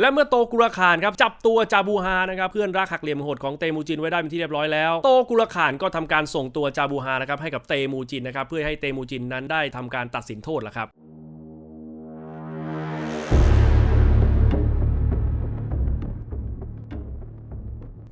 และเมื่อโตกุรคานครับจับตัวจาบูฮานะครับเพื่อนรักหักเหลี่ยมโหดของเตมูจินไว้ได้เป็นที่เรียบร้อยแล้ว โตกุรคานก็ทำการส่งตัวจาบูฮานะครับให้กับเตมูจินนะครับเพื่อให้เตมูจินนั้นได้ทำการตัดสินโทษละครับ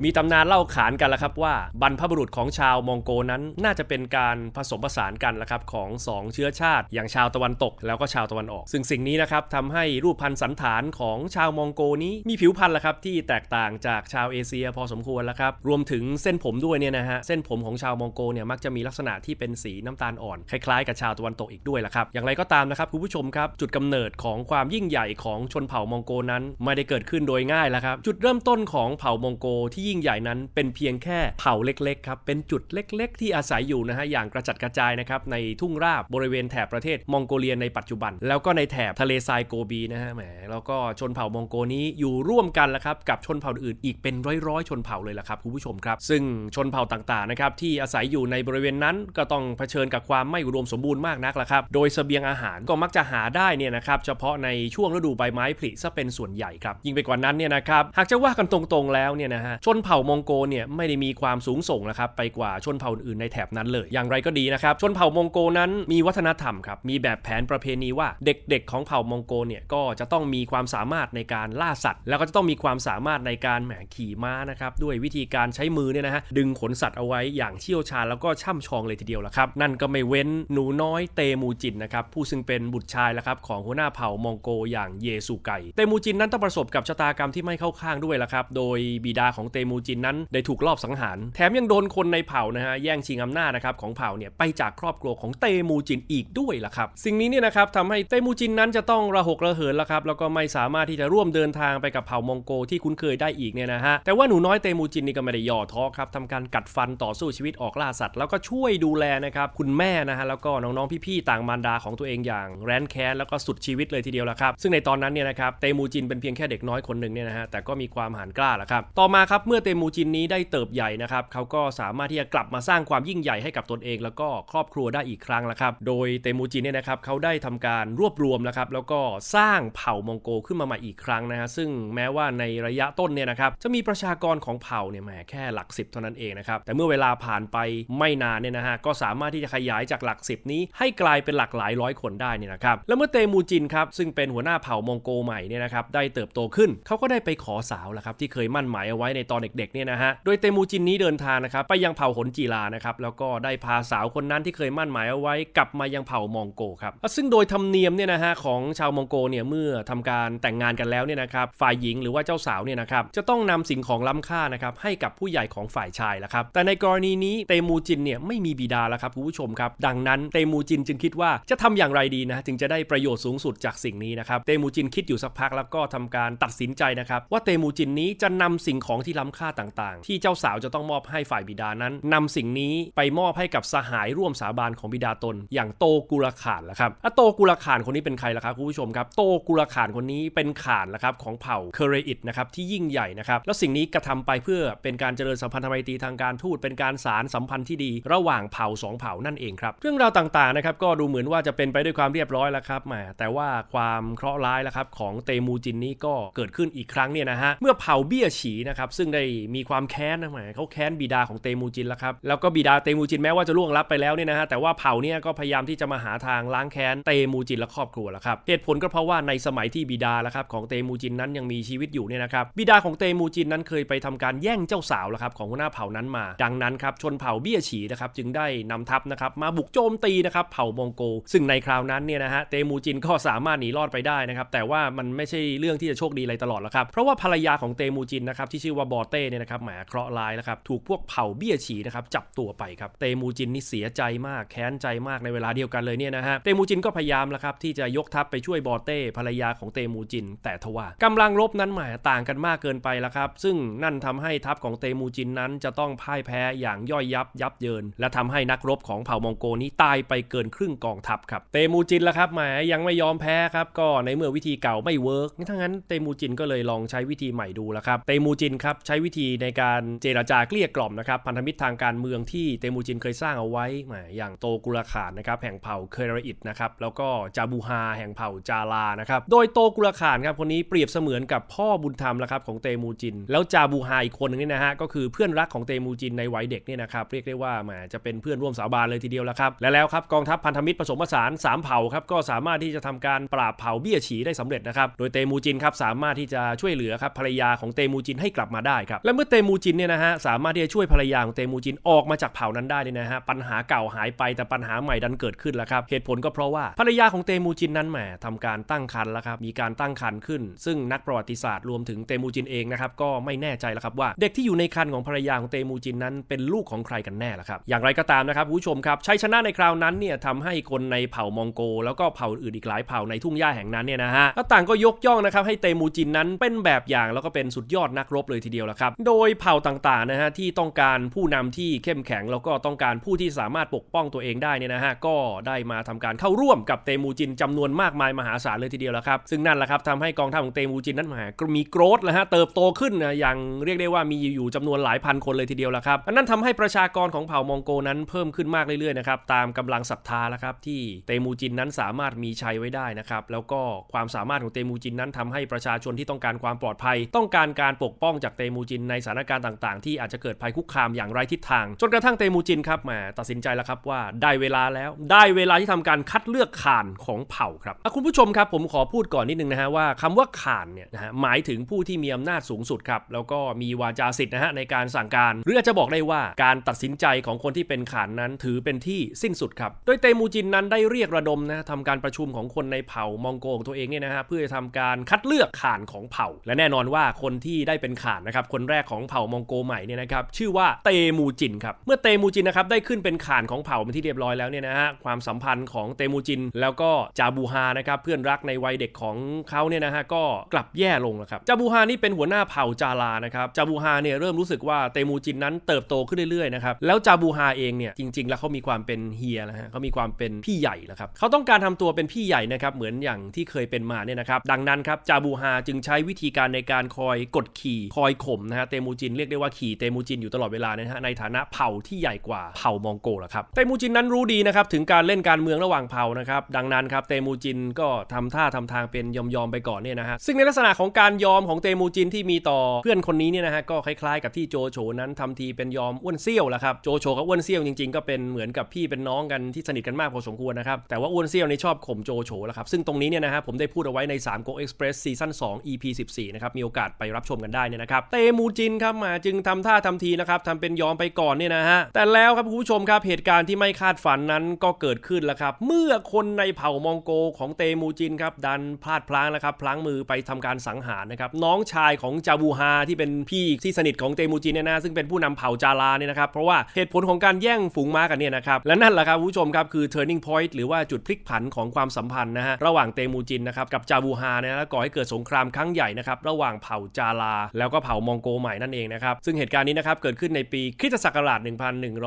มีตำนานเล่าขานกันแล้วครับว่าบรรพบุรุษของชาวมองโกนั้นน่าจะเป็นการผสมผสานกันละครับของสองเชื้อชาติ อย่างชาวตะวันตกแล้วก็ชาวตะวันออก ซึ่งสิ่งนี้นะครับทำให้รูปพันธ์สันฐานของชาวมองโกนี้มีผิวพรรณละครับที่แตกต่างจากชาวเอเชียพอสมควรล้วครับรวมถึงเส้นผมด้วยเนี่ยนะฮะเส้นผมของชาวมองโกเนี่ยมักจะมีลักษณะที่เป็นสีน้ำตาลอ่อนคล้ายๆกับชาวตะวันตกอีกด้วยละครับอย่างไรก็ตามนะครับคุณผู้ชมครับจุดกำเนิดของความยิ่งใหญ่ของชนเผ่ามองโกนั้น ไม่ได้เกิดขึ้นโดยง่ายล้วครับจุดเริ่มต้นของเผ่ามองโกที่ยิ่งใหญ่นั้นเป็นเพียงแค่เผ่าเล็กๆครับเป็นจุดเล็ก ๆ ที่อาศัยอยู่นะฮะอย่างกระจัดกระจายนะครับในทุ่งราบบริเวณแถบประเทศมองโกเลียในปัจจุบัน แล้วก็ในแถบทะเลทรายโกบีนะฮะแหมแล้วก็ชนเผ่ามองโกนี้อยู่ร่วมกันแล้วครับกับชนเผ่าอื่นอีกเป็นร้อยๆ ชนเผ่าเลยละครับคุณผู้ชมครับ ซึ่งชนเผ่าต่างๆนะครับที่อาศัยอยู่ในบริเวณนั้นก็ต้องเผชิญกับความไม่อุดมสมบูรณ์มากนักละครับโดยเสบียงอาหารก็มักจะหาได้เนี่ยนะครับเฉพาะในช่วงฤดูใบไม้ผลิซะเป็นส่วนใหญ่ครับยิ่งไปกว่านั้นเนี่ยนะครับหากจะว่ากันตรงๆแล้วเนี่ยนะฮะชนนเผ่ามองโกเนี่ยไม่ได้มีความสูงส่งนะครับไปกว่าชนเผ่าอื่นในแถบนั้นเลย อย่างไรก็ดีนะครับชนเผ่ามองโกนั้นมีวัฒนธรรมครับมีแบบแผนประเพณีว่าเด็กๆ ของเผ่ามองโกเนี่ยก็จะต้องมีความสามารถในการล่าสัตว์ แล้วก็จะต้องมีความสามารถในการแหมขี่ม้านะครับด้วยวิธีการใช้มือเนี่ยนะฮะดึงขนสัตว์เอาไว้อย่างเชี่ยวชาญแล้วก็ช่ำชองเลยทีเดียวละครับนั่นก็ไม่เว้นหนูน้อยเตมูจินนะครับผู้ซึ่งเป็นบุตรชายละครับของหัวหน้าเผ่ามองโกอย่างเยซูไกเตมูจินนั้นต้องประสบกับชะตากรรมที่ไม่เข้าข้างด้วยละครับโดยบิดาของเตมูจินนั้นได้ถูกลอบสังหาร แถมยังโดนคนในเผ่านะฮะแย่งชิงอำนาจนะครับของเผ่าเนี่ยไปจากครอบครัวของเตมูจินอีกด้วยล่ะครับ สิ่งนี้เนี่ยนะครับทำให้เตมูจินนั้นจะต้องระหกระเหินแล้วครับแล้วก็ไม่สามารถที่จะร่วมเดินทางไปกับเผ่ามองโกที่คุ้นเคยได้อีกเนี่ยนะฮะแต่ว่าหนูน้อยเตมูจินนี่ก็ไม่ได้ย่อท้อครับทำการกัดฟันต่อสู้ชีวิตออกล่าสัตว์แล้วก็ช่วยดูแลนะครับคุณแม่นะฮะแล้วก็น้องๆพี่ๆต่างมารดาของตัวเองอย่างแรนแคนแล้วก็สุดชีวิตเลยทีเดียวละครับซึ่งในตอนนั้นเนี่ยนะครับเตมูจินเป็นเพียงแค่เด็กน้อยคนหนึ่งเนี่ยนะฮะแต่ก็มีความหานกล้าละครับต่อมาครับเมื่อเตมูจินนี้ได้เติบใหญ่นะครับเขาก็สามารถที่จะกลับมาสร้างความยิ่งใหญ่ให้กับตนเอง แล้วก็ครอบครัวได้อีกครั้งล้วครับ โดยเตมูจินเนี่ยนะครับเขาได้ทำการรวบรวมนะครับแล้วก็สร้างเผ่ามองโกขึ้นมาใหม่อีกครั้งนะฮะซึ่งแม้ว่าในระยะต้นเนี่ยนะครับจะมีประชากรของเผ่าเนี่ยแหมแค่หลักสิบเท่านั้นเองนะครับแต่เมื่อเวลาผ่านไปไม่นานเนี่ยนะฮะก็สามารถที่จะขยายจากหลักสิบนี้ ให้กลายเป็นหลักหลายร้อยคนได้นี่นะครับแล้วเมื่อเตมูจินครับซึ่งเป็นหัวหน้าเผ่ามองโกใหม่เนี่ยนะครับได้เติบโตขึ้นเขาก็ได้ไปขอสาวแล้วครับที่เคยมั่นหมายเอาไว้ในตอนเด็กๆเนี่ยนะฮะ โดยเตมูจินนี้เดินทางนะครับไปยังเผ่าหนจีลานะครับแล้วก็ได้พาสาวคนนั้นที่เคยมั่นหมายเอาไว้กลับมายังเผ่ามองโกครับซึ่งโดยธรรมเนียมเนี่ยนะฮะของชาวมองโกเนี่ยเมื่อทำการแต่งงานกันแล้วเนี่ยนะครับฝ่ายหญิงหรือว่าเจ้าสาวเนี่ยนะครับจะต้องนำสิ่งของล้ำค่านะครับให้กับผู้ใหญ่ของฝ่ายชายละครับแต่ในกรณีนี้เตมูจินเนี่ยไม่มีบิดาแล้วครับคุณผู้ชมครับดังนั้นเตมูจินจึงคิดว่าจะทำอย่างไรดีนะจึงจะได้ประโยชน์สูงสุดจากสิ่งนี้นะครับเตมูจินคิดอยู่สักพักแล้วก็ทำการตัดสินใจนะครับว่าเตมูจินนี้จะนำสิ่งของที่ล้ำค่าต่างๆ ที่เจ้าสาวจะต้องมอบให้ฝ่ายบิดานั้นนำสิ่งนี้ไปมอบให้กับสหายร่วมสาบานของบิดาตน อย่างโตกุลขานละครับอะโตกุลขานคนนี้เป็นใครล่ะครับคุณผู้ชมครับโตกุลขานคนนี้เป็นขานละครับของเผ่าเคเรอิตนะครับที่ยิ่งใหญ่นะครับแล้วสิ่งนี้กระทำไปเพื่อเป็นการเจริญสัมพันธไมตรีทางการทูตเป็นการสารสัมพันธ์ที่ดี ระหว่างเผ่าสองเผ่านั่นเองครับเรื่องราวต่างๆนะครับก็ดูเหมือนว่าจะเป็นไปด้วยความเรียบร้อยแล้วครับแหมแต่ว่าความเคราะห์ร้ายแล้วครับของเตมูจินนี้ก็เกิดขึ้นอีกครั้งเนี่ยนะฮะเมื่อเผ่าเบี้ยฉีนะครับซึ่งได้มีความแค้นนะหมายเขาแค้นบิดาของเตมูจินแล้วครับแล้วก็บิดาเตมูจินแม้ว่าจะล่วงลับไปแล้วเนี่ยนะฮะแต่ว่าเผ่าเนี่ยก็พยายามที่จะมาหาทางล้างแค้นเตมูจินและครอบครัวล้วครับเหตุผลก็เพราะว่าในสมัยที่บิดาล้วครับของเตมูจินนั้นยังมีชีวิตอยู่เนี่ยนะครับบิดาของเตมูจินนั้นเคยไปทำการแย่งเจ้าสาวล้วครับของหัวหน้าเผ่านั้นมา ดังนั้นครับชนเผ่าเบี้ยฉีนะครับจึงได้นำทัพนะครับมาบุกโจมตีนะครับเผ่ามองโก ซึ่งในคราวนั้นเนี่ยนะฮะเตมูจินก็สามารถหนีรอดไปได้นะครับแต่ว่ามันไม่ใช่เรื่องที่จะโชคดีอะไรตลอดล้วครับเพราะว่าภรรยาของเตมูจินนะครับที่ชื่อว่าบอเตเนี่ยนะครับแหมเคราะห์ร้ายแล้วครับถูกพวกเผ่าเบี้ยฉีนะครับจับตัวไปครับเตมูจินนี่เสียใจมากแค้นใจมากในเวลาเดียวกันเลยเนี่ยนะฮะเตมูจินก็พยายามแล้วครับที่จะยกทัพไปช่วยบอเต้ภรรยาของเตมูจิน แต่ทว่ากำลังรบนั้นหมายต่างกันมากเกินไปแล้วครับ ซึ่งนั่นทำให้ทัพของเตมูจินนั้นจะต้องพ่ายแพ้อย่างย่อยยับยับเยิน และทำให้นักรบของเผ่ามองโกนี้ตายไปเกินครึ่งกองทัพครับเตมูจินละครับแหมยังไม่ยอมแพ้ครับก็ในเมื่อวิธีเก่าไม่เวิร์กทั้งนั้นเตมูจินก็เลยลองใช้วิธีใหม่ดูล้วครับเตมูจินครับใช้วิธีในการเจรจาเกลี้ยกล่อมนะครับพันธมิตรทางการเมืองที่เตมูจินเคยสร้างเอาไว้หมอย่างโตกุลขานนะครับแห่งเผ่าเคเรอิตนะครับแล้วก็จาบูฮาแห่งเผ่าจาลานะครับโดยโตกุลขานครับคนนี้เปรียบเสมือนกับพ่อบุญธรรมแล้วครับของเตมูจิน แล้วจาบูฮาอีกคนหนึงนี่นะฮะก็คือเพื่อนรักของเตมูจินในวัยเด็กเนี่ยนะครับเรียกได้ว่าแหมจะเป็นเพื่อนร่วมสาบานเลยทีเดียวแล้วครับและแล้วครับกองทัพพันธมิตรผสมผสานสามเผ่าครับก็สามารถที่จะทำการปราบเผ่าเบี้ยฉีได้สำเร็จนะครับโดยเตมูจินครับสามารถที่จะช่วยเหลือครับภรรยาของเตมูจินให้กลับมาได้ครับ และเมื่อเตมูจินเนี่ยนะฮะสามารถที่จะช่วยภรรยาของเตมูจินออกมาจากเผ่านั้นได้เนี่ยนะฮะปัญหาเก่าหายไปแต่ปัญหาใหม่ดันเกิดขึ้นแล้วครับเหตุผลก็เพราะว่าภรรยาของเตมูจินนั้นแหมทำการตั้งครรภ์แล้วครับมีการตั้งครรภ์ขึ้น ซึ่งนักประวัติศาสตร์รวมถึงเตมูจินเองนะครับก็ไม่แน่ใจแล้วครับว่า เด็กที่อยู่ในครรภ์ของภรรยาของเตมูจินนั้นเป็นลูกของใครกันแน่ละครับอย่างไรก็ตามนะครับผู้ชมครับชัยชนะในคราวนั้นเนี่ยทำให้คนในเผ่ามองโก แล้วก็เผ่าอื่นอีกหลายเผ่าในทุ่งหญ้าแห่งนั้นเนี่ยนะฮะก็ต่างก็ยกย่องนะครับให้เตมูจินนั้นเป็นแบบอย่างแล้วก็เป็นสุดยอดนักรบเลยทีเดียวลครับ โดยเผ่าต่างๆนะฮะที่ต้องการผู้นำที่เข้มแข็งแล้วก็ต้องการผู้ที่สามารถปกป้องตัวเองได้เนี่ยนะฮะก็ได้มาทำการเข้าร่วมกับเตมูจินจำนวนมากมายมหาศาลเลยทีเดียวและครับซึ่งนั่นแหละครับทำให้กองทัพของเตมูจินนั้นมามีโกรธแล้วฮะเติบโตขึ้นนะอย่างเรียกได้ว่ามีอยู่จำนวนหลายพันคนเลยทีเดียวและครับอันนั้นทำให้ประชากรของเผ่ามองโกนั้นเพิ่มขึ้นมากเรื่อยๆนะครับตามกำลังศรัทธาแล้วครับที่เตมูจินนั้นสามารถมีชัยไว้ได้นะครับแล้วก็ความสามารถของเตมูจินนั้นทำให้ประชาชนที่ต้องการความปลอดภัย ต้องการการปกป้องจากเตมูจินในสถานการณ์ต่างๆ ที่อาจจะเกิดภัยคุกคามอย่างไร้ทิศทาง จนกระทั่งเตมูจินครับแหมตัดสินใจแล้วครับว่าได้เวลาแล้ว ได้เวลาที่ทำการคัดเลือกข่านของเผ่าครับคุณผู้ชมครับผมขอพูดก่อนนิดนึงนะฮะว่าคำว่าข่านเนี่ยนะฮะหมายถึงผู้ที่มีอำนาจสูงสุดครับแล้วก็มีวาจาสิทธิ์นะฮะในการสั่งการ หรืออาจจะบอกได้ว่าการตัดสินใจของคนที่เป็นข่านนั้นถือเป็นที่สิ้นสุดครับโดยเตมูจินนั้นได้เรียกระดมนะทำการประชุมของคนในเผ่ามองโกของตัวเองเนี่ยนะฮะเพื่อจะทำการคัดเลือกข่านของเผ่า และแน่นอนว่าคนที่ได้เป็นข่านนะครับคนแรกของเผ่ามองโกใหม่เนี่ยนะครับชื่อว่าเตมูจินครับเมื่อเตมูจินนะครับได้ขึ้นเป็นข่านของเผ่าเป็นที่เรียบร้อยแล้วเนี่ยนะฮะความสัมพันธ์ของเตมูจิน แล้วก็จาบูฮานะครับเพื่อนรักในวัยเด็กของเขาเนี่ยนะฮะก็กลับแย่ลงแล้วครับจาบูฮานี่เป็นหัวหน้าเผ่าจาลานะครับจาบูฮาเนี่ยเริ่มรู้สึกว่าเตมูจินนั้นเติบโตขึ้นเรื่อยๆนะครับแล้วจาบูฮาเองเนี่ยจริง ๆ แล้วเขามีความเป็นเฮียนะฮะเขามีความเป็นพี่ใหญ่แล้วครับเขาต้องการทำตัวเป็นพี่ใหญ่นะครับเหมือนอย่างที่เคยเป็นมาเนี่ยนะครับดังนั้นครับจาบูฮาจึงใช้วิธีการในการคอยกดขี่คอยข่มนะฮะเตมูจินเรียกได้ว่าขี่เตมูจินอยู่ตลอดเวลานะฮะในฐานะเผ่าที่ใหญ่กว่าเผ่ามองโกละครับเตมูจินนั้นรู้ดีนะครับถึงการเล่นการเมืองระหว่างเผ่านะครับดังนั้นครับเตมูจินก็ทำท่าทำทางเป็นยอมยอมไปก่อนเนี่ยนะฮะซึ่งในลักษณะของการยอมของเตมูจินที่มีต่อเพื่อนคนนี้เนี่ยนะฮะก็คล้ายๆ กับที่โจโฉนั้นทำทีเป็นยอมอ้วนเซี่ยวละครับโจโฉกับอ้วนเซี่ยวจริงๆ ก็เป็นเหมือนกับพี่เป็นน้องกันที่สนิทกันมากพอสมควรนะครับแต่ว่าอ้วนเซี่ยวนี่ชอบข่มโจโฉละครับซึ่งตรงนี้เนี่ยนะฮะผมได้พูดเอาไว้ใน3 Go Express ซีซั่น2 EP 14นะครับมีโอกาสไปรับชมกันได้เนี่ยนะครับเตมูจินครับมาจึงทำท่าทำทีนะครับทำเป็นยอมไปก่อนเนี่ยนะฮะแต่แล้วครับคุณผู้ชมครับเหตุการณ์ที่ไม่คาดฝันนั้นก็เกิดขึ้นแล้วครับ เมื่อคนในเผ่ามองโกของเตมูจินครับดันพลาดพลั้งแล้วครับพลั้งมือไปทำการสังหารนะครับน้องชายของจาบูฮาที่เป็นพี่ที่สนิทของเตมูจินเนี่ยนะซึ่งเป็นผู้นำเผ่าจาราเนี่ยนะครับเพราะว่าเหตุผลของการแย่งฝูงม้ากันเนี่ยนะครับและนั่นแหละครับผู้ชมครับคือ turning point หรือว่าจุดพลิกผันของความสัมพันธ์นะฮะระหว่างเตมูจินนะครับกับจาบูฮาเนี่ยนะก่อให้เกิดสงครามครั้งใหญ่นะครับระหว่างเผ่าจาราแล้วก็เผ่ามองโกใหม่นั่นเองนะครับ ซึ่งเหตุการณ์นี้นะครับเกิดขึ้นในปีคริสตศักราช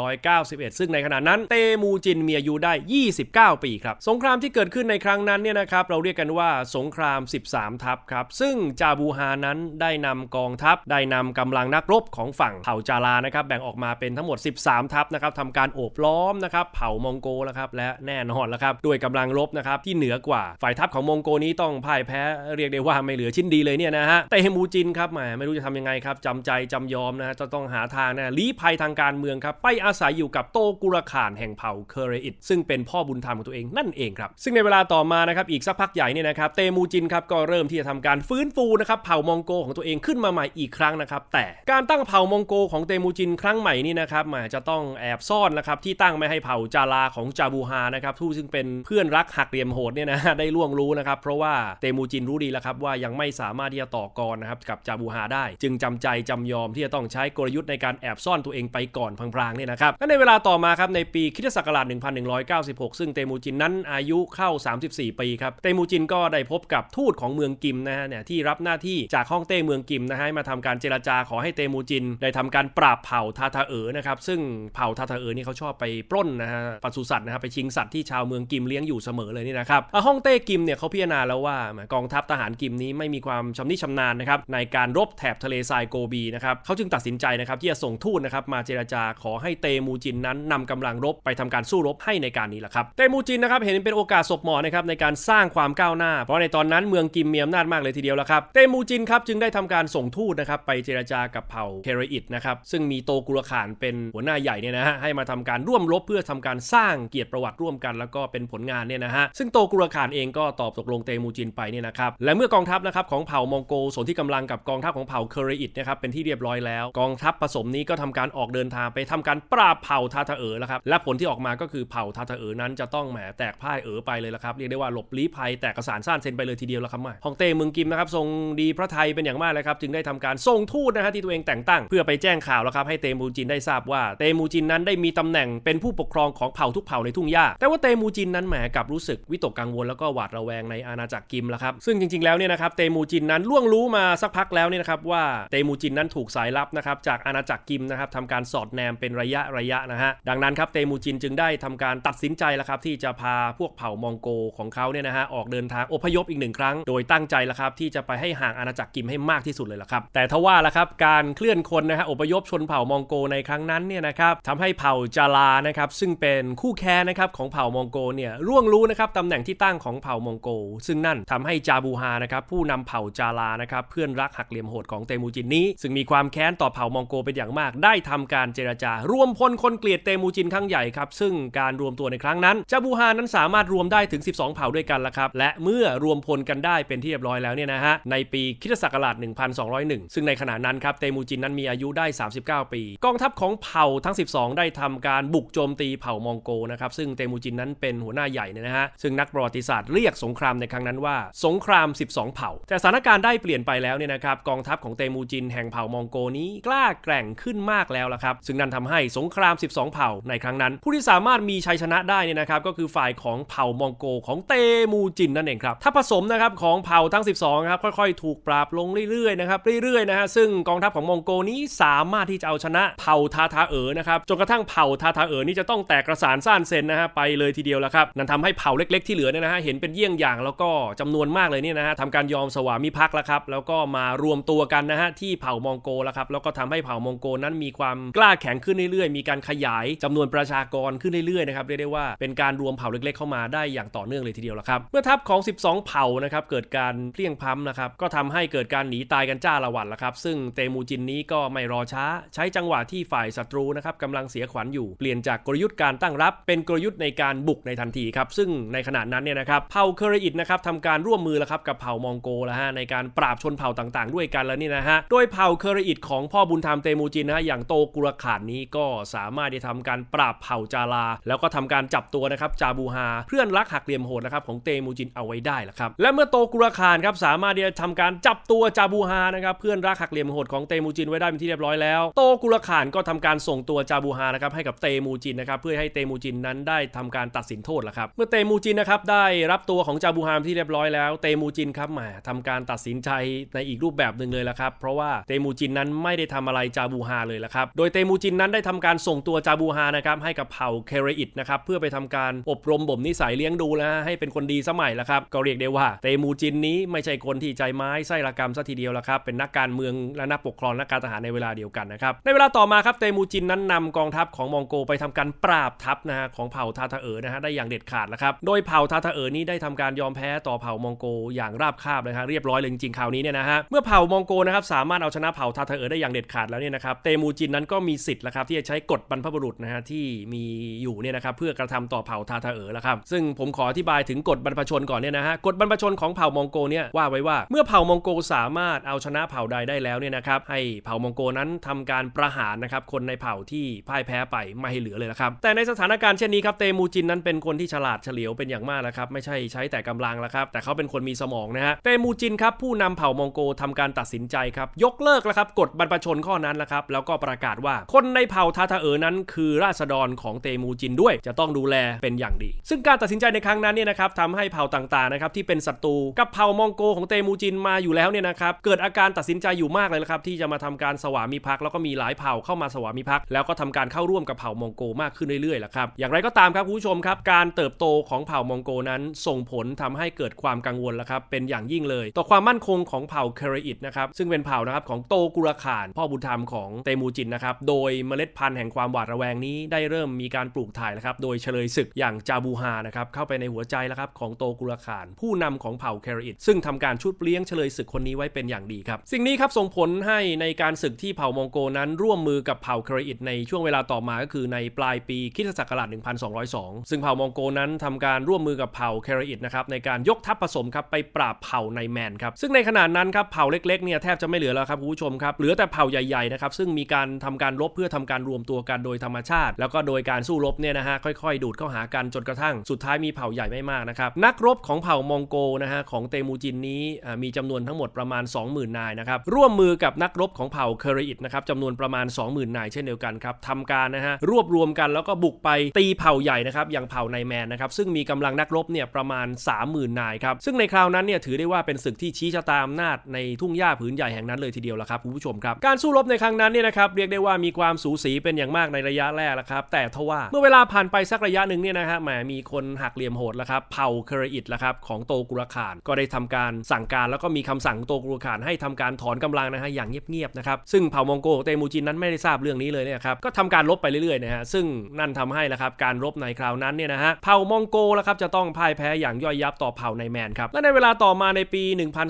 1191 ซึ่งในขณะนั้นเตมูจินมีอายุได้ 29 ปีครับ สงครามที่เกิดขึ้นในครั้งนั้นเนี่ยนะครับเราเรียกกันว่าสงคราม 13 ทัพครับ ซึ่งจาบูฮานั้นได้นำกองทัพได้นำกำลังนักรบของฝั่งเผ่าจารานะครับแบ่งออกมาเป็นทั้งหมด 13 ทัพนะครับทำการโอบล้อมนะครับเผ่ามองโกแล้วครับและแน่นอนแล้วครับด้วยกำลังรบนะครับที่เหนือกว่าฝ่ายทัพของมองโกนี้ต้องพ่ายแพ้เรียกได้ว่าไม่เหลือชิ้นดีเลยเนี่ยนะฮะแต่เฮมูจินครับแหมไม่รู้จะทำยังไงครับจำใจจำยอมนะฮะจะต้องหาทางนะลี้ภัยทางการเมืองครับไปอาศัยอยู่กับโตกุรขานแห่งเผ่าเคเรอิตซึ่งเป็นพ่อบุญธรรมของตัวเองนั่นเองครับซึ่งในเวลาต่อมานะครับอีกสักพักใหญ่เนี่ยนะครับเตมูจินครับก็เริ่มที่จะทำการฟื้นฟูนะครับเผ่ามองโกของตัวเองขึ้นมาใหม่อีกครั้งนะครับแต่การตั้งเผ่ามองโกของเตมูจินครั้งใหม่นี่นะครับแหมจะต้องแอบซ่อนนะครับที่ตั้งไม่ให้เผ่าจาราของจาบูฮานะครับผู้ซึ่งเป็นเพื่อนรักหักเหลี่ยมโหดเนี่ยนะได้ล่วงรู้นะครับเพราะว่าเตมูจินรู้ดีแล้วครับว่ายังไม่สามารถที่จะต่อกรนะครับกับจาบูฮาได้ จึงจำใจจำยอมที่จะต้องใช้กลยุทธ์ในการแอบซ่อนตัวเองไปก่อนพลางๆเนี่ยนะครับและในเวลาต่อมาครับในปีคิศักราช1196 ซึ่งเตมูจินนั้นอายุเข้า 34 ปีครับเตมูจินก็ได้พบกับทูตของเมืองกิมนะฮะเนี่ยที่รับหน้าที่จากฮ่องเต้เมืองกิมนะฮะมาทำการเจรจาขอให้เตมูจิน ได้ทำการปราบเผ่าทาทาเอ๋อนะครับซึ่งเผ่าทาทาเอ๋อนี่เขาชอบไปปล้นนะฮะปศุสัตว์นะครับไปชิงสัตว์ที่ชาวเมืองกิมเลี้ยงอยู่เสมอเลยนี่นะครับฮ่องเต้กิมเนี่ยเขาพิจารณาแล้วว่ากองทัพทหารกิมนี้ไม่มีความชำนิชำนาญนะครับในการรบแถบทะเลทรายายโกบีนะครับเขาจึงตัดสินใจนะครับที่จะส่งทูตนะครับมาเจรจาขอให้เตมูจินนั้นนำกำลังรบไปทำการสู้รบให้ในการนี้แหละครับเตมูจินนะครับเห็นเป็นโอกาสสบเหมาะนะครับในการสร้างความก้าวหน้า เพราะในตอนนั้นเมืองกิมมีอำนาจมากเลยทีเดียวละครับเตมูจินครับจึงได้ทำการส่งทูตนะครับไปเจรจากับเผ่าเคเรอิตนะครับซึ่งมีโตกุลขานเป็นหัวหน้าใหญ่เนี่ยนะฮะให้มาทำการร่วมรบเพื่อทำการสร้างเกียรติประวัติร่วมกัน แล้วก็เป็นผลงานเนี่ยนะฮะซึ่งโตกุลขานเองก็ตอบตกลงเตมูจินไปเนี่ยนะครับและเมื่อกองทัพนะครับของเผ่ามองโกส่วนที่กำลังกับกองทัพของเผ่าเครอิตนะครับเป็นที่เรียบร้อยแล้ว กองทัพผสมนี้ก็ทำการออกเดินทางไปทำการปราบเผ่าทาทาเอ๋อแล้วครับและผลที่ออกมาก็คือเผ่าทาทาเอ๋อนั้นจะต้องแหมแตกพ่ายเอ๋อไปเลยละครับเรียกได้ว่าหลบลี้ภัยแตกกระสานซ่านเซนไปเลยทีเดียวล้วครับม่ฮองเต้เมืองกิมนะครับทรงดีพระไทยเป็นอย่างมากเลยครับจึงได้ทำการส่งทูตนะฮะที่ตัวเองแต่งตั้ง เพื่อไปแจ้งข่าวแล้วครับให้เตมูจินได้ทราบว่าเตมูจินนั้นได้มีตำแหน่งเป็นผู้ปกครองของเผ่าทุกเผ่าในทุ่งหญ้าแต่ว่าเตมูจินนั้นแหมกับรู้สึกวิตกกังวลแล้วก็หวาดระแวงในอาณาจักรกิมแล้วครับซึ่งจริง ๆแล้วเนี่ยนะครับเตมูจินนั้นล่วงรู้มาสักพักแล้วเนี่ยนะครับว่าเตมูจินนั้นถูกสายลับนะครับจากอาณาจักรกิมนะครับทำการสอดแนมเป็นระยะระยะนะฮะดังนั้นครับเตมูจินจึงได้ทำการตัดสินใจแล้วครับที่จะพาพวกเผ่ามองโกของเขาเนี่ยนะฮะออกเดินทางอพยพอีกหนึ่งครั้ง โดยตั้งใจแล้วครับที่จะไปให้ห่างอาณาจักรกิมให้มากที่สุดเลยละครับแต่ทว่าละครับการเคลื่อนคนนะฮะอพยพชนเผ่ามองโกในครั้งนั้นเนี่ยนะครับทำให้เผ่าจารานะครับซึ่งเป็นคู่แค้นนะครับของเผ่ามองโกเนี่ยร่วงรู้นะครับตำแหน่งที่ตั้งของเผ่ามองโก ซึ่งนั่นทำให้จาบูฮานะครับผู้นำเผ่าจารานะครับเพื่อนรักหักเหลี่ยมโหดของเตมูจินนี้ ซึ่งมีความแค้นต่อเผ่ามองโกเป็นอย่างมาก ได้ทำการเจรจารวมพลคนเกลียดเตมูจินครั้งใหญ่ครับ ซึ่งการรวมตัวในครั้งนั้นจาบูฮานั้นสามารถรวมได้ถึง 12 เผ่าด้วยกันละครับ และเมื่อรวมพลกันได้เป็นที่เรียบร้อยแล้วเนี่ยนะฮะ ในปีคิศักราช 1201 ซึ่งในขณะนั้นครับ เตมูจินนั้นมีอายุได้ 39 ปี กองทัพของเผ่าทั้ง 12 ได้ทำการบุกโจมตีเผ่ามองโกนะครับ ซึ่งเตมูจินนั้นเป็นหัวหน้าใหญ่เนี่ยนะฮะ ซึ่งนักประวัติศาสตร์เรียกสงครามในครั้งนั้นว่า สงคราม 12 เผ่า แต่สถานการณ์ได้เปลี่ยนไปแล้วเนี่ยนะครับ กองทัพของเตมูจินแห่งเผ่ามองโกนี้กล้าแกร่งขึ้นมากแล้วละครับ ซึ่งนั่นทำให้สงคราม 12 เผ่าในครั้งนั้น ผู้ที่สามารถมีชัยชนะได้เนี่ยนะครับก็คือฝ่ายของเผ่ามองโกของเตมูจินนั่นเองครับถ้าผสมนะครับของเผ่าทั้ง 12ครับค่อยๆ ถูกปราบลงเรื่อยๆนะครับเรื่อยๆนะฮะซึ่งกองทัพของมองโกนี้สามารถที่จะเอาชนะเผ่าทาทาเอ๋อนะครับจนกระทั่งเผ่าทาทาเอ๋อนี่จะต้องแตกกระสานซ่านเซนนะฮะไปเลยทีเดียวแล้วครับนั่นทำให้เผ่าเล็ก ๆที่เหลือเนี่ยนะฮะเห็นเป็นเยี่ยงอย่างแล้วก็จำนวนมากเลยเนี่ยนะฮะทำการยอมสวามิภักดิ์แล้วครับแล้วก็มารวมตัวกันนะฮะทีเผ่ามองโกแล้วครับแล้วก็ทำให้เผ่ามองโกนั้นมีความกล้าแข็งขึ้นเรื่อยๆ มีการขยายจำนวนประชากรขึ้นเรื่อยๆนะครับเรียกได้ว่าเป็นการรวมเผ่าเล็กๆเข้ามาได้อย่างต่อเนื่องเลยทีเดียวละครับเมื่อทัพของ 12 เผ่านะครับเกิดการเพลี่ยงพล้ำนะครับก็ทำให้เกิดการหนีตายกันจ้าละวันละครับซึ่งเตมูจินนี้ก็ไม่รอช้า ใช้จังหวะที่ฝ่ายศัตรูนะครับกำลังเสียขวัญอยู่เปลี่ยนจากกลยุทธ์การตั้งรับ เป็นกลยุทธ์ในการบุกในทันทีครับซึ่งในขณะนั้นเนี่ยนะครับเผ่าเครอิตนะครับทำการร่วมมือแล้วครับกับเผ่ามองโกแล้วฮะในการปราบชนเผ่าต่างๆ ด้วยกันแล้วนี่นะฮะโดยเผ่าเคอร์อิตของพ่อบุญธรรมเตมูจินนะฮะอย่างโตกุรขานนี้ก็สามารถที่ทำการปราบเผ่าจาราแล้วก็ทำการจับตัวนะครับจาบูฮาเพื่อนรักหักเหลี่ยมโหดนะครับของเตมูจินเอาไว้ได้ละครับและเมื่อโตกุรขานครับสามารถที่จะทำการจับตัวจาบูฮานะครับเพื่อนรักหักเหลี่ยมโหดของเตมูจินไว้ได้เป็นที่เรียบร้อยแล้วโตกุรขานก็ทำการส่งตัวจาบูฮานะครับให้กับเตมูจินนะครับเพื่อให้เตมูจินนั้นได้ทำการตัดสินโทษละครับเมื่อเตมูจินนะครับได้รับตัวของจาบูฮาที่เรียบร้อยแล้วเตมูจินครับแหมทำการตัดสินใจในอีกรูปแบบหนึ่งเลยละครับเพราะว่าเตมูจินนั้นไม่ได้ทำอะไรจาบูฮาเลยละครับ โดยเตมูจินนั้นได้ทำการส่งตัวจาบูฮานะครับให้กับเผ่าเคเรอิตนะครับเพื่อไปทำการอบรมบ่มนิสัยเลี้ยงดูนะให้เป็นคนดีสมัยละครับก็เรียกได้ว่าเตมูจินนี้ไม่ใช่คนที่ใจไม้ไส้ระกรรมซะทีเดียวละครับเป็นนักการเมืองและนักปกครองนักการทหารในเวลาเดียวกันนะครับในเวลาต่อมาครับเตมูจินนั้นนำกองทัพของมองโกไปทำการปราบทัพนะฮะของเผ่าทาทาเอ๋นะฮะได้อย่างเด็ดขาดแล้วครับโดยเผ่าทาทาเอ๋นี้ได้ทำการยอมแพ้ต่อเผ่ามองโกอย่างราบคาบเลยฮะเรียบร้อยเลยจริงๆคราวนี้เนี่ยนะฮะเมื่อเผ่ามองโกนะครับสาามารถเอาชนะเผ่าทาทเออได้อย่างเด็ดขาดแล้วเนี่ยนะครับเตมูจินนั้นก็มีสิทธิ์แล้วครับที่จะใช้กฎบรรพบุรุษนะฮะที่มีอยู่เนี่ยนะครับเพื่อกระทำต่อเผ่าทาทเออแล้วครับซึ่งผมขออธิบายถึงกฎบรรพชนก่อนเนี่ยนะฮะกฎบรรพชนของเผ่ามองโกเนี่ยว่าไว้ว่าเมื่อเผ่ามองโกสามารถเอาชนะเผ่าใดได้แล้วเนี่ยนะครับให้เผ่ามองโกนั้นทำการประหารนะครับคนในเผ่าที่พ่ายแพ้ไปไม่ให้เหลือเลยนะครับแต่ในสถานการณ์เช่นนี้ครับเตมูจินนั้นเป็นคนที่ฉลาดเฉลียวเป็นอย่างมากนะครับไม่ใช่ใช้แต่กำลังแล้วครับแต่เขาเป็นคนมีสมองนะฮะเตมูจินครับผู้นำเผ่ามองโกทำการตัดสินใจครับยกเลิกแล้วครับกฎบรรพชนข้อนั้นแล้วครับแล้วก็ประกาศว่าคนในเผ่าทาทาเอ๋อนั้น คือราษฎรของเตมูจินด้วย จะต้องดูแลเป็นอย่างดี ซึ่งการตัดสินใจในครั้งนั้นเนี่ยนะครับทำให้เผ่าต่างๆนะครับที่เป็นศัตรูกับเผ่ามองโกของเตมูจินมาอยู่แล้วเนี่ยนะครับเกิดอาการตัดสินใจอยู่มากเลยนะครับที่จะมาทำการสวามิภักดิ์แล้วก็มีหลายเผ่าเข้ามาสวามิภักดิ์แล้วก็ทำการเข้าร่วมกับเผ่ามองโกมากขึ้นเรื่อยๆแหละครับอย่างไรก็ตามครับคุณผู้ชมครับการเติบโตของเผ่ามองโกนั้น ส่งผลทำให้เกิดความกังวลแล้วครับเป็นอย่างยิ่งเลย ต่อความมั่นคงของเผ่าเครอิตนะครับซึ่งเป็นเผ่านะครับของโตกุรขานพ่อบุญธรรมของเตมูจินนะครับโดยเมล็ดพันธุ์แห่งความหวาดระแวงนี้ได้เริ่มมีการปลูกถ่ายนะครับโดยเฉลยศึกอย่างจาบูฮานะครับเข้าไปในหัวใจแล้วครับของโตกุรขาน ผู้นำของเผ่าแคริอิตซึ่งทำการชุดเลี้ยงเฉลยศึกคนนี้ไว้เป็นอย่างดีครับสิ่งนี้ครับส่งผลให้ในการศึกที่เผ่ามองโกนั้นร่วมมือกับเผ่าแคริอิตในช่วงเวลาต่อมาก็คือในปลายปีคิสศักราช1202 ซึ่งเผ่ามองโกนั้นทำการร่วมมือกับเผ่าแคริอิตนะครับในการยกทัพผสมครับไปปราบเผ่าในแมนครับซึ่งในขณะนั้นครับเผ่าเล็กๆเนี่ยแทบจะไม่เหลือแล้วครับคุณผู้ชมครับเหลือแต่เผ่าใหญ่ๆนะครับซึ่งมีการทำการรบเพื่อทำการรวมตัวกันโดยธรรมชาติ แล้วก็โดยการสู้รบเนี่ยนะฮะค่อยๆ ดูดเข้าหากันจนกระทั่งสุดท้ายมีเผ่าใหญ่ไม่มากนะครับนักรบของเผ่ามองโกนะฮะของเตมูจินนี้มีจำนวนทั้งหมดประมาณ 20,000 นายนะครับร่วมมือกับนักรบของเผ่าเคอริอิตนะครับจำนวนประมาณ 20,000 นายเช่นเดียวกันครับทำการนะฮะรวบรวมกันแล้วก็บุกไปตีเผ่าใหญ่นะครับอย่างเผ่าไนแมนนะครับซึ่งมีกำลังนักรบเนี่ยประมาณ 30,000 นายครับซึ่งในคราวนั้นเนี่ยถือได้ว่าเป็นศึกที่ชี้ชะตาอำนาจในทุ่งหญ้าผืนใหญ่แห่งนั้นเลยทีเดียวละครับคุณผู้ชมครับการสู้รบในครั้งนั้นเนี่ยนะครับเรียกได้ว่ามีความสูสีเป็นอย่างมากในระยะแรกละครับแต่ทว่าเมื่อเวลาผ่านไปสักระยะหนึ่งเนี่ยนะฮะแหมมีคนหักเหลี่ยมโหดล้วครับเผ่าเครอิตละครับของโตกุรขานก็ได้ทำการสั่งการแล้วก็มีคำสั่งโตกุรขานให้ทำการถอนกำลังนะฮะอย่างเงียบๆนะครับซึ่งเผ่ามองโกเตมูจินนั้นไม่ได้ทราบเรื่องนี้เลยเนี่ยครับก็ทำการรบไปเรื่อยๆนะฮะซึ่งนั่นทำให้นะครับการรบในคราวนั้นเนี่ยนะฮะเผ่ามองโกล้วครับจะต้องพ่ายแพ้อย่างย่อยยับต่อเผ่าในแมนครับและในเวลาต่อมาในปี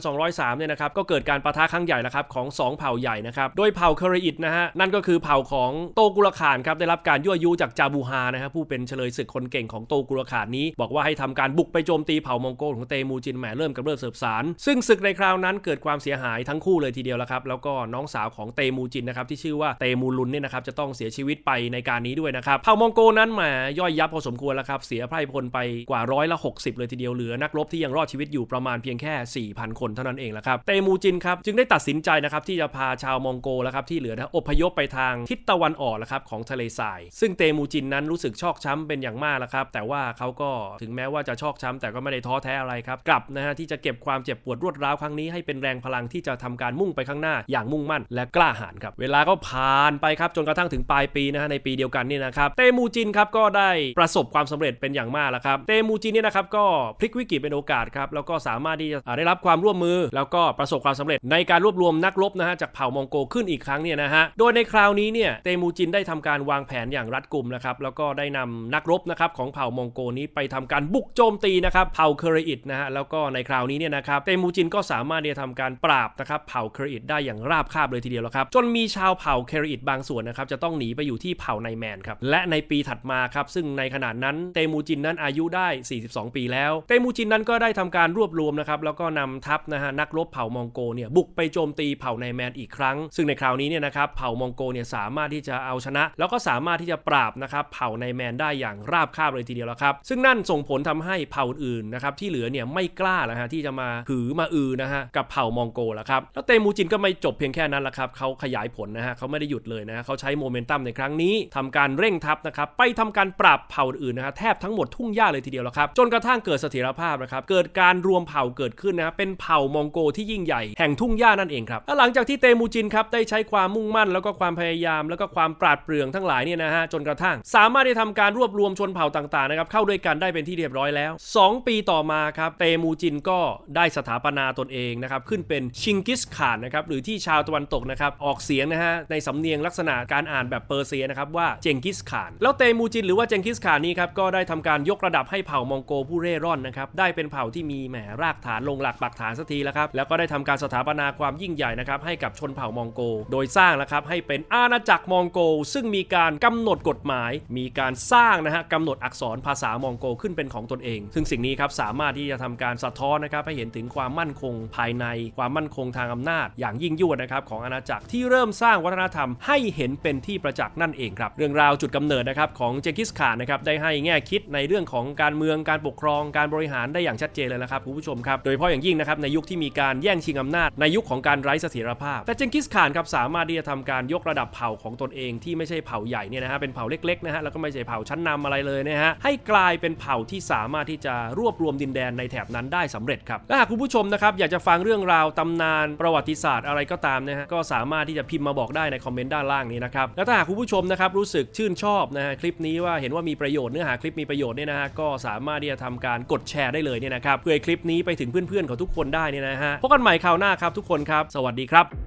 1203เนี่ยนะครับก็เกิดการประทะครั้งใหญ่ล้วครับของสองเผ่าใหญ่นะครับโดยเผ่าเคอริอิตนะฮะนั่นก็คือเผ่าของโตกุรขานครับได้รับการยั่วยุจากจาบูฮานะฮะผู้เป็นเฉลยศึกคนเก่งของโตกุรขานนี้ บอกว่าให้ทำการบุกไปโจมตีเผ่ามองโกของเตมูจินแหมเริ่มกับเริ่มเสิร์ฟสารซึ่งศึกในคราวนั้นเกิดความเสียหายทั้งคู่เลยทีเดียวแล้วครับแล้วก็น้องสาวของเตมูจินนะครับที่ชื่อว่าเตมูลุนเนี่ยนะครับจะต้องเสียชีวิตไปในการนี้ด้วยนะครับเผ่ามองโกนั้นแหมย่อยยับพอสมควรแล้วครับเสียไพร่พลไปกว่าร้อยละ60 เลยทีเดียวเหลือนักรบที่ยังรอดชีวิตอยู่ประมาณเพียงแค่ 4,000 คนเท่านั้นเองแหละครับเตมูจินครับจึงได้ตัดสินใจนะครับที่จะพาชาวมองโกแล้วครับที่เหลือนะอพยพไปทางทิศตะวันออกแล้วครับของทะเลทราย ซึ่งเตมูจินนั้นรู้สึกชอกช้ำเป็นอย่างมากแล้วครับแต่ว่าเขาก็ถึงแม้ว่าจะชอกช้ำแต่ก็ไม่ได้ท้อแท้อะไรครับกลับนะฮะที่จะเก็บความเจ็บปวดรวดร้าวครั้งนี้ให้เป็นแรงพลังที่จะทำการมุ่งไปข้างหน้าอย่างมุ่งมั่น และกล้าหาญครับเวลาก็ผ่านไปครับจนกระทั่งถึงปลายปีนะฮะในปีเดียวกันนี่นะครับเตมูจินครับก็ได้ประสบความสำเร็จเป็นอย่างมากแล้วครับเตมูจินเนี่ยนะครับก็พลิกวิกฤตเป็นโอกาสครับแล้วก็สามารถที่จะได้รับความร่วมมือ แล้วก็ประสบความสำเร็จในการรวบรวมนักรบนะฮะจากเผ่ามองโกขึ้นอีกครั้งเนี่ยนะฮะ โดยในคราวนี้เนี่ยเตมูจินได้ทำการวางแผนอย่างรัดกุมนะครับ แล้วก็ได้นำนักรบนะครับของเผ่ามองโกนี้ไปทำการบุกโจมตีนะครับเผ่าเคริอิตนะฮะ แล้วก็ในคราวนี้เนี่ยนะครับเตมูจินก็สามารถที่จะทำการปราบนะครับเผ่าเคริอิตได้อย่างราบคาบเลยทีเดียวแล้วครับ จนมีชาวเผ่าเคริอิตบางส่วนนะครับจะต้องหนีไปอยู่ที่เผ่าไนแมนครับ และในปีถัดมาครับซึ่งในขณะนั้นเตมูจินนั้นอายุได้ 42 ปีแล้ว เตมูจินนั้นก็ได้ทำการรวบรวมนะครับแล้วก็นำทัพนะฮะนักรบเผ่ามองโกเนี่ยบุกไปโจมตีเผ่าไนแมนอีกครั้ง ซึ่งในคราวนี้เนี่ยนะครับเผ่ามองโกเนี่ยสามารถที่จะเอาชนะ แล้วก็สามารถที่จะปราบนะครับเผ่าไนแมนได้อย่างราบคาบเลยทีเดียวแล้วครับ ซึ่งนั่นส่งผลทำให้เผ่าอื่นนะครับที่เหลือเนี่ยไม่กล้าแล้วฮะที่จะมาหือมาอือนะฮะกับเผ่ามองโกแล้วครับแล้วเตมูจินก็ไม่จบเพียงแค่นั้นละครับเขาขยายผลนะฮะเขาไม่ได้หยุดเลยนะฮะเขาใช้โมเมนตัมในครั้งนี้ทำการเร่งทัพนะครับไปทำการปราบเผ่าอื่นนะฮะแทบทั้งหมดทุ่งหญ้าเลยทีเดียวแล้วครับจนกระทั่งเกิดเสถียรภาพนะครับเกิดการรวมเผ่าเกิดขึ้นนะฮะเป็นเผ่ามองโกที่ยิ่งใหญ่แห่งทุ่งหญ้านั่นเองครับและหลังจากที่เตมูจินครับได้ใช้ความมุ่งมั่นแล้วก็ความพยายาม แล้วก็ความปราดเปรื่องทั้งหลายเนี่ยนะฮะจนกระทั่ง สามารถได้ทำการรวบรวมชนเผ่าต่างๆนะครับเข้าด้วยกันได้เป็นที่เรียบร้อยแล้ว 2 ปีต่อมาครับเตมูจินก็ได้สถาปนาตนเองนะครับขึ้นเป็นชิงกิสข่านนะครับหรือที่ชาวตะวันตกนะครับออกเสียงนะฮะในสำเนียงลักษณะการอ่านแบบเปอร์เซียนะครับว่าเจงกิสข่าน แล้วเตมูจินหรือว่าเจงกิสข่านนี้ครับก็ได้ทำการยกระดับให้เผ่ามองโกผู้เร่ร่อนนะครับได้เป็นเผ่าที่มีแหมรากฐานลงหลักปักฐานสักทีแล้วครับแล้วก็ได้ทำการสถาปนาความยิ่งใหญ่นะครับให้กับชนเผ่ามองโก โดยสร้างนะครับให้เป็นอาณาจักรมองโก ซึ่งมีการกำหนดกฎหมาย มีการสร้างนะฮะกำหนดอักษรภาษามองโกขึ้นเป็นของตนเอง ซึ่งสิ่งนี้ครับสามารถที่จะทำการสะท้อนนะครับให้เห็นถึงความมั่นคงภายในความมั่นคงทางอำนาจ อย่างยิ่งยวดนะครับของอาณาจักรที่เริ่มสร้างวัฒนธรรมให้เห็นเป็นที่ประจักษ์นั่นเองครับเรื่องราวจุดกำเนิดนะครับของเจงกิสข่านนะครับได้ให้แง่คิดในเรื่องของการเมืองการปกครองการบริหารได้อย่างชัดเจนเลยนะครับคุณผู้ชมครับโดยเฉพาะอย่างยิ่งนะครับในยุคที่มีการแย่งชิงอำนาจในยุคของการไร้เสถียรภาพ แต่เจงกิสข่านครับสามารถที่จะทำการยกระดับเผ่าของตนเองที่ไม่ใช่เผ่าใหญ่เนี่ยนะฮะเป็นเผ่าเล็กๆนะฮะแล้วก็ไม่ใช่เผ่าชั้นนำอะไรเลยนะฮะให้กลายเป็นเผ่าที่สามารถที่จะรวบรวมดินแดนในแถบนั้นได้สำเร็จครับและหากคุณผู้ชมนะครับอยากจะฟังเรื่องราวตำนานประวัติศาสตร์อะไรก็ตามนะฮะก็สามารถที่จะพิมพ์มาบอกได้ในคอมเมนต์ด้านล่างนี้นะครับแล้วถ้าหากคุณผู้ชมนะครับรู้สึกชื่นชอบนะฮะคลิปนี้ว่าเห็นว่ามีประโยชน์เนื้อหาคลิปมีประโยชน์เนี่ยนะฮะก็สามารถที่จะทำการกดแชร์ได้เลยเนี่ยนะครับเพื่อให้คลิปนี้ไปถึงเพื่อนๆของทุกคนได้เนี่ยนะฮะพบกันใหม่คราวหน้าครับทุกคนครับสวัสดีครับ